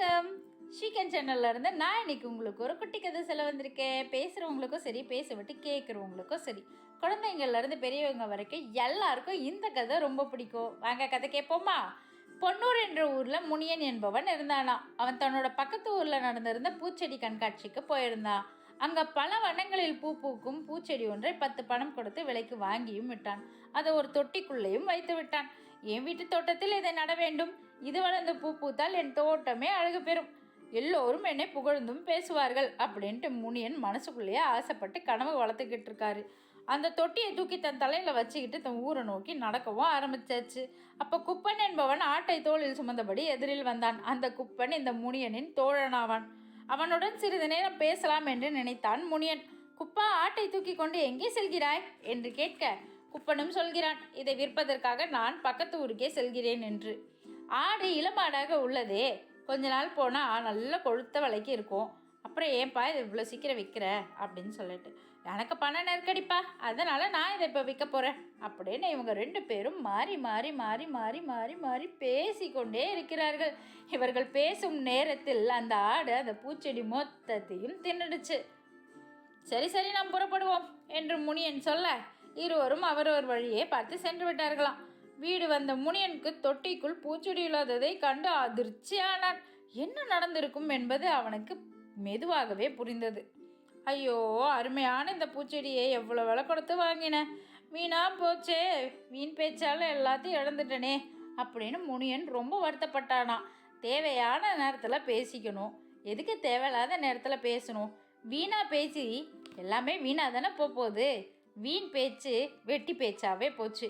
வணக்கம். ஸ்ரீகன் சேனல்ல இருந்து நான் இன்னைக்கு உங்களுக்கு ஒரு குட்டி கதை செல வந்திருக்கேன். பேசுகிறவங்களுக்கும் சரி பேச விட்டு கேட்குறவங்களுக்கும் சரி குழந்தைங்கள்ல இருந்து பெரியவங்க வரைக்கும் எல்லாருக்கும் இந்த கதை ரொம்ப பிடிக்கும். வாங்க கதை கேட்போமா பொன்னூர் என்ற ஊரில் முனியன் என்பவன் இருந்தானா அவன் தன்னோட பக்கத்து ஊரில் நடந்திருந்த பூச்செடி கண்காட்சிக்கு போயிருந்தான். அங்கே பல வண்ணங்களில் பூ பூக்கும் பூச்செடி ஒன்றை பத்து பணம் கொடுத்து விலைக்கு வாங்கியும் விட்டான். அதை ஒரு தொட்டிக்குள்ளேயும் வைத்து விட்டான். என் வீட்டு தோட்டத்தில் இதை நட வேண்டும். இது வளர்ந்து பூ பூத்தால் என் தோட்டமே அழகு பெறும். எல்லோரும் என்னை புகழ்ந்தும் பேசுவார்கள் அப்படின்ட்டு முனியன் மனசுக்குள்ளேயே ஆசைப்பட்டு கனவு வளர்த்துக்கிட்டு இருக்காரு. அந்த தொட்டியை தூக்கி தன் தலையில் வச்சுக்கிட்டு தன் ஊரை நோக்கி நடக்கவும் ஆரம்பிச்சாச்சு. அப்போ குப்பன் என்பவன் ஆட்டை தோளில் சுமந்தபடி எதிரில் வந்தான். அந்த குப்பன் இந்த முனியனின் தோழனாவான். அவனுடன் சிறிது நேரம் பேசலாம் என்று நினைத்தான் முனியன். குப்பா ஆட்டை தூக்கி கொண்டு எங்கே செல்கிறாய்? என்று கேட்க குப்பனும் சொல்கிறான் இதை விற்பதற்காக நான் பக்கத்து ஊருக்கே செல்கிறேன் என்று. ஆடு இளமாடாக உள்ளதே. கொஞ்ச நாள் போனால் நல்ல கொழுத்த வலைக்கு இருக்கும். அப்புறம் ஏன்ப்பா இதை இவ்வளோ சீக்கிரம் விற்கிற அப்படின்னு சொல்லிட்டு. எனக்கு பண நெருக்கடிப்பா. அதனால் நான் இதை இப்போ விற்க போகிறேன் அப்படின்னு இவங்க ரெண்டு பேரும் மாறி மாறி மாறி மாறி மாறி மாறி பேசிக்கொண்டே இருக்கிறார்கள். இவர்கள் பேசும் நேரத்தில் அந்த ஆடு அந்த பூச்செடி மொத்தத்தையும் தின்னுடுச்சு. சரி சரி நாம் புறப்படுவோம் என்று முனியன் சொல்ல இருவரும் அவரவர் வழியே பார்த்து சென்று விட்டார்களாம். வீடு வந்த முனியனுக்கு தொட்டிக்குள் பூச்செடி இல்லாததை கண்டு அதிர்ச்சியானான். என்ன நடந்திருக்கும் என்பது அவனுக்கு மெதுவாகவே புரிந்தது. ஐயோ அருமையான இந்த பூச்செடியை எவ்வளோ விலை கொடுத்து வாங்கினேன் மீனா போச்சே. வீண் பேச்சால் எல்லாத்தையும் இழந்துட்டனே அப்படின்னு முனியன் ரொம்ப வருத்தப்பட்டானா. தேவையான நேரத்தில் பேசிக்கணும். எதுக்கு தேவையில்லாத நேரத்தில் பேசணும்? வீணாக பேசி எல்லாமே வீணாக தானே போகுது? வீண் பேச்சு வெட்டி பேச்சாவே போச்சு.